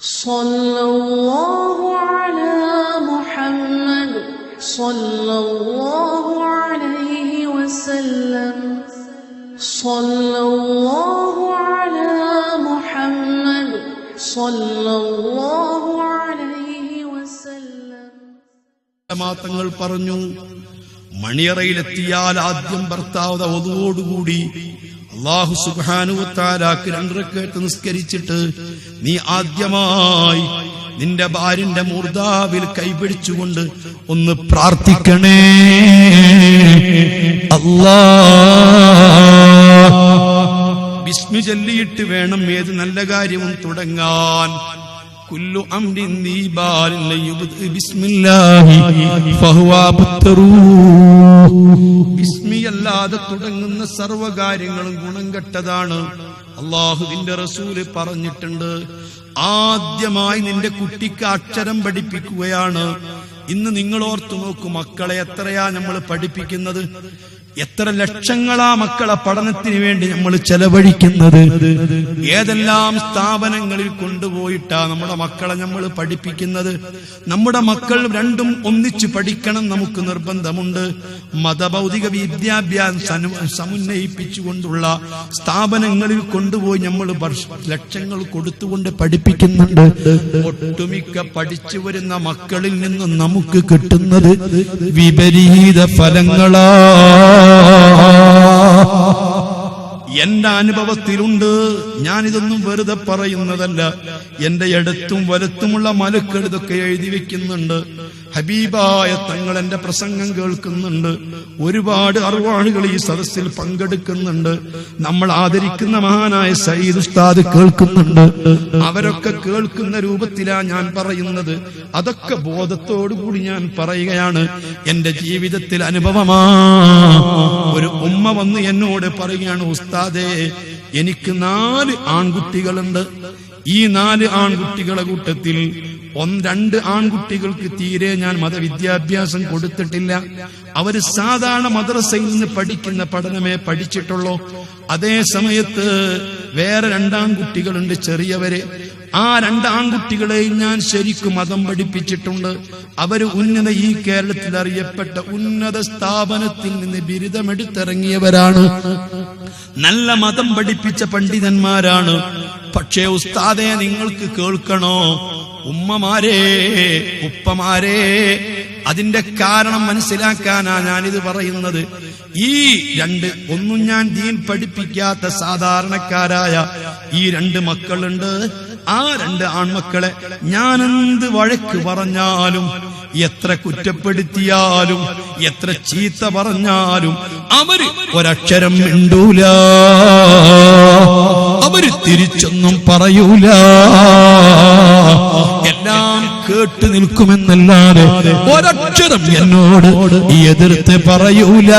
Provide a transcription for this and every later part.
صلى الله على محمد صلى الله عليه وسلم صلى الله على محمد صلى الله عليه وسلم മാത്തങ്ങൾ പറഞ്ഞു മണിയറയിലെത്തിയാൽ ആദ്യം ഭർത്താവ് ഒതുവോടുകൂടി അള്ളാഹു സുഖാനുവത്താലാക്ക് രണ്ടരക്കേട്ട് നിസ്കരിച്ചിട്ട് നീ ആദ്യമായി നിന്റെ ഭാര്യന്റെ മുർദാവിൽ കൈപിടിച്ചുകൊണ്ട് ഒന്ന് പ്രാർത്ഥിക്കണേ. അല്ലാ ബിസ്മി ചൊല്ലിയിട്ട് വേണം ഏത് നല്ല കാര്യവും തുടങ്ങാൻ. കുല്ലു അംരിൻ നീബാലിൻ ലയുബ്ദി ബിസ്മില്ലാഹി ഫഹുവ അബ്തറൂ ബിസ്മി അല്ലാതെ തുടങ്ങുന്ന സർവകാര്യങ്ങളും ഗുണം കെട്ടതാണ് അള്ളാഹുവിന്റെ റസൂൽ പറഞ്ഞിട്ടുണ്ട് ആദ്യമായി നിന്റെ കുട്ടിക്ക് അക്ഷരം പഠിപ്പിക്കുകയാണ്. ഇന്ന് നിങ്ങൾ ഓർത്തു നോക്കൂ മക്കളെ എത്രയാ നമ്മൾ പഠിപ്പിക്കുന്നത്? എത്ര ലക്ഷങ്ങളാ മക്കളെ പഠനത്തിന് വേണ്ടി നമ്മൾ ചെലവഴിക്കുന്നത്? ഏതെല്ലാം സ്ഥാപനങ്ങളിൽ കൊണ്ടുപോയിട്ടാ നമ്മുടെ മക്കളെ നമ്മൾ പഠിപ്പിക്കുന്നത്? നമ്മുടെ മക്കൾ രണ്ടും ഒന്നിച്ച് പഠിക്കണം നമുക്ക് നിർബന്ധമുണ്ട്. മതഭൗതിക വിദ്യാഭ്യാസം സമുന്നയിപ്പിച്ചുകൊണ്ടുള്ള സ്ഥാപനങ്ങളിൽ കൊണ്ടുപോയി നമ്മൾ ലക്ഷങ്ങൾ കൊടുത്തുകൊണ്ട് പഠിപ്പിക്കുന്നുണ്ട്. ഒട്ടുമിക്ക പഠിച്ചു വരുന്ന മക്കളിൽ നിന്ന് നമുക്ക് കിട്ടുന്നത് വിപരീത ഫലങ്ങളാ. എന്റെ അനുഭവത്തിലുണ്ട്. ഞാനിതൊന്നും വെറുതെ പറയുന്നതല്ല. എന്റെ എടുത്തും വലുത്തുമുള്ള മലക്കെടുതൊക്കെ എഴുതി വെക്കുന്നുണ്ട്. ഹബീബായ തങ്ങൾ എന്റെ പ്രസംഗം കേൾക്കുന്നുണ്ട്. ഒരുപാട് അറിവാളുകൾ ഈ സദസ്സിൽ പങ്കെടുക്കുന്നുണ്ട്. നമ്മൾ ആദരിക്കുന്ന മഹാനായ സയ്യിദ് ഉസ്താദ് കേൾക്കുന്നുണ്ട്. അവരൊക്കെ കേൾക്കുന്ന രൂപത്തിലാ ഞാൻ പറയുന്നത്. അതൊക്കെ ബോധത്തോടുകൂടി ഞാൻ പറയുകയാണ്. എന്റെ ജീവിതത്തിൽ അനുഭവമാ. ഒരു ഉമ്മ വന്ന് എന്നോട് പറയുകയാണ് ഉസ്താദേ എനിക്ക് നാല് ആൺകുട്ടികളുണ്ട്. ഈ നാല് ആൺകുട്ടികളെ കൂട്ടത്തിൽ ഒന്ന് രണ്ട് ആൺകുട്ടികൾക്ക് തീരെ ഞാൻ മതവിദ്യാഭ്യാസം കൊടുത്തിട്ടില്ല. അവർ സാധാരണ മദ്രസയിൽ നിന്ന് പഠിക്കുന്ന പഠനമേ പഠിച്ചിട്ടുള്ളൂ. അതേ സമയത്ത് വേറെ രണ്ടാൺകുട്ടികളുണ്ട് ചെറിയവര്. ആ രണ്ടാൺകുട്ടികളെയും ഞാൻ ശരിക്കും മതം പഠിപ്പിച്ചിട്ടുണ്ട്. അവർ ഉന്നത ഈ കേരളത്തിൽ അറിയപ്പെട്ട ഉന്നത സ്ഥാപനത്തിൽ നിന്ന് ബിരുദമെടുത്തിറങ്ങിയവരാണ്. നല്ല മതം പഠിപ്പിച്ച പണ്ഡിതന്മാരാണ്. പക്ഷേ ഉസ്താദെ നിങ്ങൾക്ക് കേൾക്കണോ? ഉമ്മമാരെ ഉപ്പമാരെ അതിന്റെ കാരണം മനസ്സിലാക്കാനാ ഞാനിത് പറയുന്നത്. ഈ രണ്ട് ഒന്നും ഞാൻ ദീൻ പഠിപ്പിക്കാത്ത സാധാരണക്കാരായ ഈ രണ്ട് മക്കളുണ്ട്. ആ രണ്ട് ആൺമക്കളെ ഞാൻ എന്ത് വഴക്ക് പറഞ്ഞാലും എത്ര കുറ്റപ്പെടുത്തിയാലും എത്ര ചീത്ത പറഞ്ഞാലും അവർ ഒരക്ഷരം മിണ്ടൂല. അവർ തിരിച്ചൊന്നും പറയൂല. കേട്ട് നിൽക്കുമെന്നല്ലാതെ ഒരക്ഷരം എന്നോട് എതിർത്ത് പറയൂല.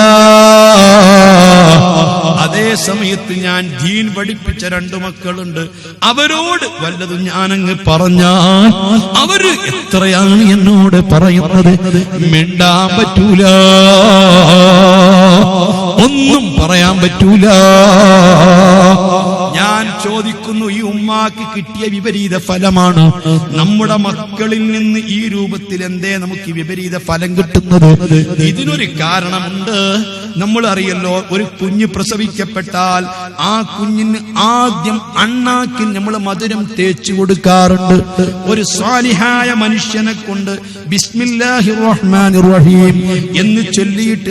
അതേ സമയത്ത് ഞാൻ ജീൻ പഠിപ്പിച്ച രണ്ടു മക്കളുണ്ട്. അവരോട് വല്ലതും ഞാനങ്ങ് പറഞ്ഞാൽ അവർ എത്രയാണ് എന്നോട് പറയുന്നത് മിണ്ടാൻ പറ്റൂല. ഒന്നും പറയാൻ പറ്റൂല. ഞാൻ ചോദിക്കുന്നു ഈ ഉമ്മാക്ക് കിട്ടിയ വിപരീത ഫലമാണ്? നമ്മുടെ മക്കളിൽ നിന്ന് ഈ രൂപത്തിൽ എന്തേ നമുക്ക് വിപരീത ഫലം കിട്ടുന്നത്? ഇതിനൊരു കാരണമുണ്ട്. നമ്മൾ അറിയല്ലോ ഒരു കുഞ്ഞ് പ്രസവിക്കപ്പെട്ടാൽ ആ കുഞ്ഞിന് ആദ്യം അണ്ണാക്കിൽ നമ്മൾ മധുരം തേച്ചു കൊടുക്കാറുണ്ട്. ഒരു സ്വാലിഹായ മനുഷ്യനെ കൊണ്ട് റഹീം എന്ന് ചൊല്ലിയിട്ട്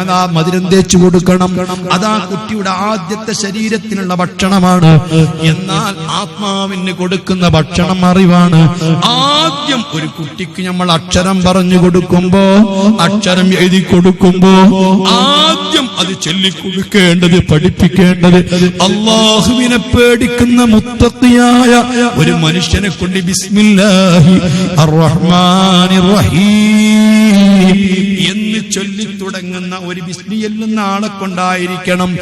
അതാ മധുരം തേച്ചു കൊടുക്കണം. അതാ കുട്ടിയുടെ ആദ്യത്തെ ശരീരത്തിനുള്ള ഭക്ഷണമാണ്. എന്നാൽ ആത്മാവിന് കൊടുക്കുന്ന ഭക്ഷണം അറിവാണ്. ആദ്യം ഒരു കുട്ടിക്ക് നമ്മൾ അക്ഷരം പറഞ്ഞു കൊടുക്കുമ്പോ അക്ഷരം എഴുതി കൊടുക്കുമ്പോ ആദ്യം അത് ചൊല്ലിക്കൊടുക്കേണ്ടത് പഠിപ്പിക്കേണ്ടത്. അള്ളാഹുവിനെ പേടിക്കുന്ന മുത്തത്തിയായ ഒരു മനുഷ്യനെ കൊണ്ട് ബിസ്മില്ലാഹി അർറഹ്മാനിർ റഹീം എന്ന് ചൊല്ലി തുടങ്ങുന്ന ഒരു ബിസ്മി എല്ലുന്ന ആളെ കൊണ്ടായിരിക്കണം.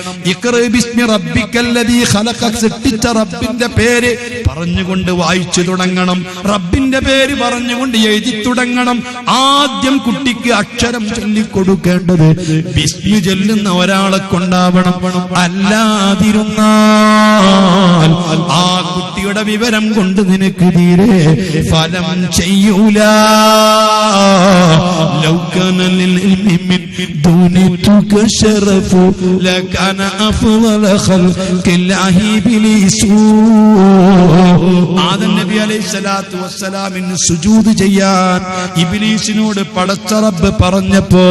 ബിസ്മി റബ്ബിക്കല്ലദീ ഖലഖ സൃഷ്ടിച്ച റബ്ബിന്റെ പേര് പറഞ്ഞുകൊണ്ട് വായിച്ചു തുടങ്ങണം. റബ്ബിന്റെ പേര് പറഞ്ഞുകൊണ്ട് എഴുതി തുടങ്ങണം. ആദ്യം കുട്ടിക്ക് അക്ഷരം ചൊല്ലിക്കൊടുക്കേണ്ടത് ബിസ്മി ചൊല്ലുന്ന ഒരാളെ കൊണ്ടാവണം. അല്ലാതിരുന്നാൽ ആ കുട്ടിയുടെ വിവരം കൊണ്ട് നിനക്ക് തീരെ ഫലം ചെയ്യൂല. لو كان للعلم من دونتك شرف لكان أفضل خلق الله إبليس ആദം നബി അലൈഹി സ്വലാത്തു വസ്സലാമിന് സുജൂദ് ചെയ്യാൻ ഇബിലീസിനോട് പടച്ച റബ്ബ് പറഞ്ഞപ്പോ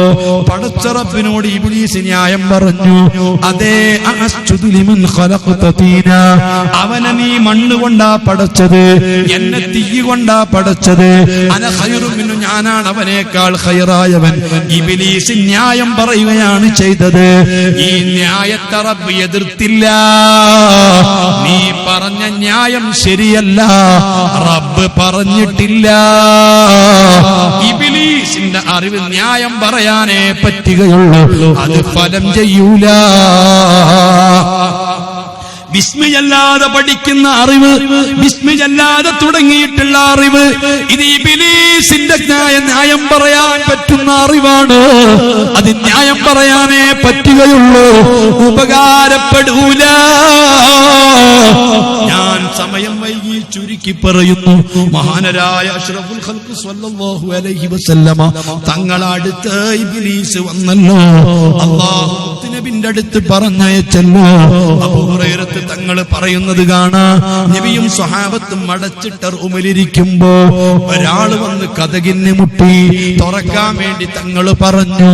പടച്ച റബ്ബിനോട് ഇബിലീസ് ന്യായം പറഞ്ഞു അതേ അസ്ജുദു ലിമൻ ഖലഖത തീന അവനെ നീ മണ്ണ് കൊണ്ടാ പടച്ചത് എന്നെ തീ കൊണ്ടാ പടച്ചത് അന ഖൈറും മിന്നു ഞാനാണ് അവനേക്കാൾ ഹൈറായവൻ ഇബിലീസ് ന്യായം പറയുകയാണ് ചെയ്തത്. ഈ ന്യായത്തെ റബ്ബ് എതിർത്തില്ല. നീ പറഞ്ഞ ന്യായം ശരിയല്ല. റബ്ബ് പറഞ്ഞിട്ടില്ല. ഇബിലീസിന്റെ അറിവ് ന്യായം പറയാനേ പറ്റുകയുള്ളൂ. അത് ഫലം ചെയ്യൂല. വിസ്മയല്ലാതെ പഠിക്കുന്ന അറിവ് വിസ്മയല്ലാതെ തുടങ്ങിയിട്ടുള്ള അറിവ് ഇത് ഈ ബിലീസിന്റെ ന്യായ ന്യായം പറയാൻ പറ്റുന്ന അറിവാണ്. അത് ന്യായം പറയാനേ പറ്റുകയുള്ളൂ. ഉപകാരപ്പെടൂല. ഞാൻ സമയം വൈകി ചുരുക്കി പറയുന്നു. മഹാനരായ അഷ്റഫുൽ ഖൽഖ് സ്വല്ലല്ലാഹു അലൈഹി വസല്ലമ തങ്ങളടുത്ത് ഇബ്ലീസ് വന്നല്ലോ. അല്ലാഹു നബിന്റെ അടുത്ത് പറഞ്ഞയച്ചല്ലോ. അബൂഹുറൈറത്ത് തങ്ങൾ പറയുന്നത് കാണാ. നബിയും സ്വഹാബത്തും അടച്ചിട്ട റൂമിലിരിക്കുമ്പോ ഒരാൾ വന്ന് കഥകിന് മുട്ടി തുറക്കാൻ വേണ്ടി തങ്ങൾ പറഞ്ഞു.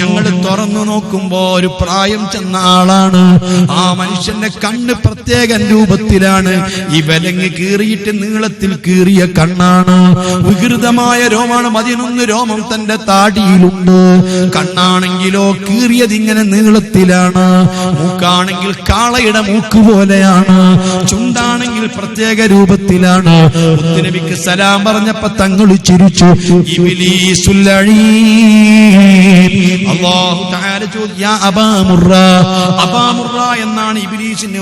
ഞങ്ങൾ തുറന്നു നോക്കുമ്പോ ഒരു പ്രായം ചെന്ന ആളാണ്. ആ മനുഷ്യന്റെ കണ്ണ് പ്രത്യേക രൂപത്തിലാണ്. ഈ വിലങ്ങ് കീറിയിട്ട് നീളത്തിൽ കീറിയ കണ്ണാണ്. വികൃതമായ രോമാണ് പതിനൊന്ന് രോമം തന്റെ താടിയിലുണ്ട്. കണ്ണാണെങ്കിലോ കീറിയത് ഇങ്ങനെ നീളത്തിലാണ്. മൂക്കാണെങ്കിൽ കാളയുടെ മൂക്ക് പോലെയാണ്. ചുണ്ടാണെങ്കിൽ പ്രത്യേക രൂപത്തിലാണ്. മുത്തുനബിക്ക് സലാം പറഞ്ഞപ്പോ തങ്ങൾ ചിരിച്ചു. എന്നാണ് ഇബിലീസിന്റെ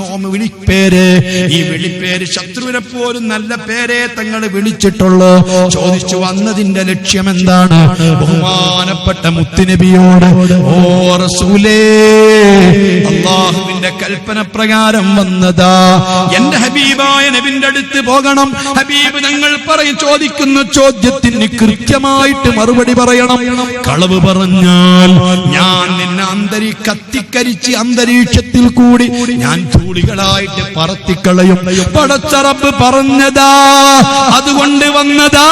ഈ വിളിപ്പേര് ശത്രുവിനെ പോലും നല്ല പേരെ തങ്ങൾ വിളിച്ചിട്ടുള്ളൂ. ചോദിച്ചു വന്നതിന്റെ ലക്ഷ്യം എന്താണ് ബഹുമാനപ്പെട്ട മുത്തുനബിയോട് ഓ റസൂലേ അള്ളാഹുവിന്റെ കൽപ്പന പ്രകാരം വന്നതാ. എന്റെ ഹബീബായ നബിന്റെ അടുത്ത് പോകണം. ഹബീബ് ഞങ്ങൾ പറയും ചോദിക്കുന്ന ചോദ്യത്തിന് കൃത്യമായിട്ട് മറുപടി പറയണം. കളവ് പറഞ്ഞാൽ ഞാൻ നിന്നെ അന്തരി കത്തിക്കരിച്ച് അന്തരീക്ഷത്തിൽ കൂടി ഞാൻ ധൂളികളായിട്ട് പറത്തിക്കളയും. പടച്ചറപ്പ് പറഞ്ഞതാ. അതുകൊണ്ട് വന്നതാ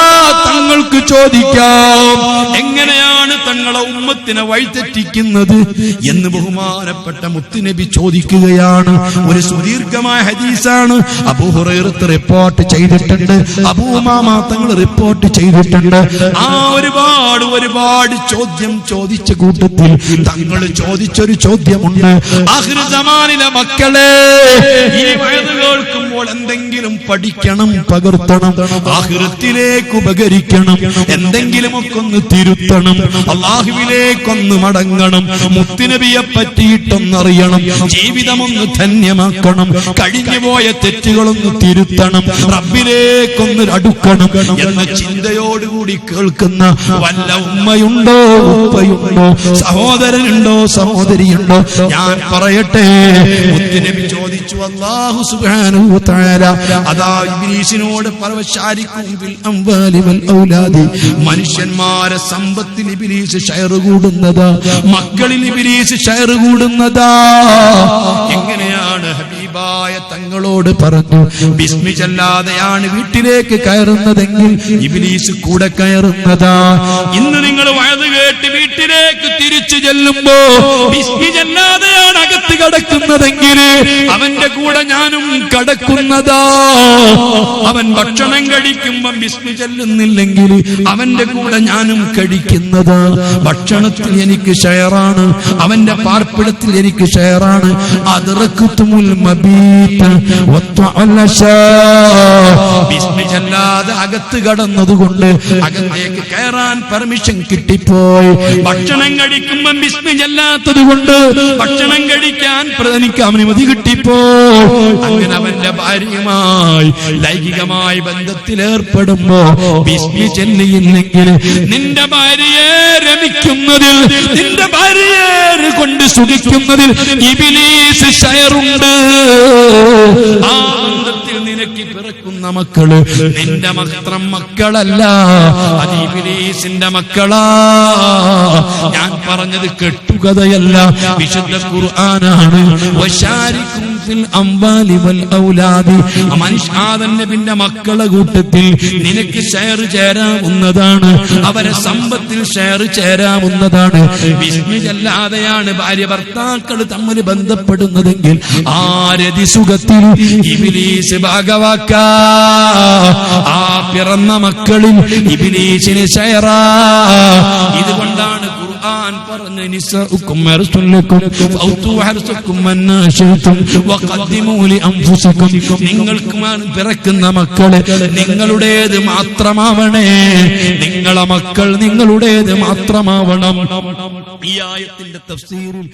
തങ്ങൾക്ക് ചോദിക്കാം. എങ്ങനെയാണ് തങ്ങളെ ഉമ്മത്തിനെ വഴിതെറ്റിക്കുന്നത് എന്ന് ബഹുമാനപ്പെട്ട മുത്തുനബി ചോദിക്കുകയാണ്. ഒരു സുദീർഘമായ ഹദീസാണ് അബൂഹുറൈറത്ത് റിപ്പോർട്ട് ചെയ്തിട്ടുണ്ട്. അബൂമാമ തങ്ങൾ റിപ്പോർട്ട് ചെയ്തിട്ടുണ്ട്. ആ ഒരുപാട് ഒരുപാട് ചോദ്യം ചോദിച്ച കൂട്ടത്തിൽ തങ്ങൾ ചോദിച്ചൊരു ചോദ്യമുണ്ട്. ആഹ്റസമാനിലെ മക്കളെ ഈ വയത് കേൾക്കുമ്പോൾ എന്തെങ്കിലും പഠിക്കണം പകർത്തണം ആഹൃത്തിലേക്ക് ഉപകരിക്കണം എന്തെങ്കിലുമൊക്കെ ഒന്ന് തിരുത്തണം അള്ളാഹുവിലേക്കൊന്ന് മടങ്ങണം മുത്തുനബിയെ പറ്റിയിട്ടൊന്നറിയണം ജീവിതമൊന്ന് ധന്യമാക്കണം കഴിഞ്ഞുപോയ തെറ്റുകളൊന്ന് തിരുത്തണം റബ്ബിലേക്കൊന്ന് അടുക്കണം എന്ന ചിന്തയോടുകൂടി കേൾക്കുന്ന വല്ല ഉമ്മയുണ്ടോ ഉപ്പയുണ്ടോ സഹോദരനുണ്ടോ സഹോദരിയുണ്ടോ? ഞാൻ പറയട്ടെ മുത്തുനബി ചോദിച്ചു അള്ളാഹു സുബ്ഹാനഹു താര അതാ ഇബ്ലീസിനോട് മനുഷ്യന്മാരെ സമ്പത്തിൽ ഇബ്ലീസ് ഷെയർ കൂടുന്നതാ. മക്കളിൽ ഇബ്ലീസ് ഷെയർ കൂടുന്നതാ. എങ്ങനെയാണ് ഹബീബായ തങ്ങളോട് പറഞ്ഞു. ബിസ്മി ചല്ലാതെയാണ് വീട്ടിലേക്ക് കയറുന്നതെങ്കിൽ ഇബിലീസ് കൂടെ കയറുന്നതാ. ഇന്ന് നിങ്ങൾ വയത് കേട്ട് വീട്ടിലേക്ക് തിരിച്ചു ചെല്ലുമ്പോ ബിസ്മി ചല്ലാതെയാണ് അകത്ത് കടക്കുന്നതെങ്കിൽ അവന്റെ കൂടെ ഞാനും കടക്കുന്നതാ. അവൻ ഭക്ഷണം കഴിക്കുമ്പം വിസ്മി ചെല്ലുന്നില്ലെങ്കിൽ അവന്റെ കൂടെ ഞാനും കഴിക്കുന്നത്. ഭക്ഷണത്തിൽ എനിക്ക് ഷെയറാണ്. അവന്റെ പാർപ്പിടത്തിൽ എനിക്ക് ഷെയറാണ്. അതിറക്കുത്തുമുൽ അകത്ത് കടന്നതുകൊണ്ട് അകത്തേക്ക് കയറാൻ പെർമിഷൻ കിട്ടിപ്പോയി. ഭക്ഷണം കഴിക്കുമ്പം വിസ്മി ചെല്ലാത്തത് കൊണ്ട് ഭക്ഷണം കഴിക്കാൻ പ്രതനിക്ക് അനുമതി കിട്ടിപ്പോ അങ്ങനെ അവന്റെ ഭാര്യയുമായി ലൈംഗികമായ ബന്ധത്തിലേർപ്പെടുമ്പോ ബിസ്മി ചെല്ലിയില്ലെങ്കിൽ നിന്റെ ഭാര്യയെ രമിക്കുന്നതിൽ നിന്റെ ഭാര്യയെ കൊണ്ട് സുഖിക്കുന്നതിൽ ഇബിലീസ് ഷയറുണ്ട്. ആ ബന്ധത്തിൽ നിനക്ക് പിറക്കുന്ന മക്കൾ നിന്റെ മാത്രം മക്കളല്ല അത് ഇബിലീസിന്റെ മക്കളാ. ഞാൻ പറഞ്ഞത് കെട്ടുകഥയല്ല വിശുദ്ധ ഖുർആനാണ്. വശാരിക്കും നബിന്റെ മക്കളെ കൂട്ടത്തിൽ നിനക്ക് ഷെയർ ചേരാവുന്നതാണ്. അവരെ സമ്പത്തിൽ ഷെയർ ചേരാവുന്നതാണ്. വിസ്മിതല്ലാതെയാണ് ഭാര്യ ഭർത്താക്കൾ തമ്മിൽ ബന്ധപ്പെടുന്നതെങ്കിൽ ആരതി സുഖത്തിൽ ഇബിലീസ് ഭാഗവാക്ക. ആ പിറന്ന മക്കളിൽ ഇബിലീസിന് ഷെയറാ. ഇതുകൊണ്ടാണ് ഖുർആൻ പറഞ്ഞ നിങ്ങൾക്ക് പിറക്കുന്ന മക്കൾ നിങ്ങളുടേത് മാത്രമാവണേ. നിങ്ങളെ മക്കൾ നിങ്ങളുടേത് മാത്രമാവണം. ഈ ആയത്തിന്റെ തഫ്സീറിൽ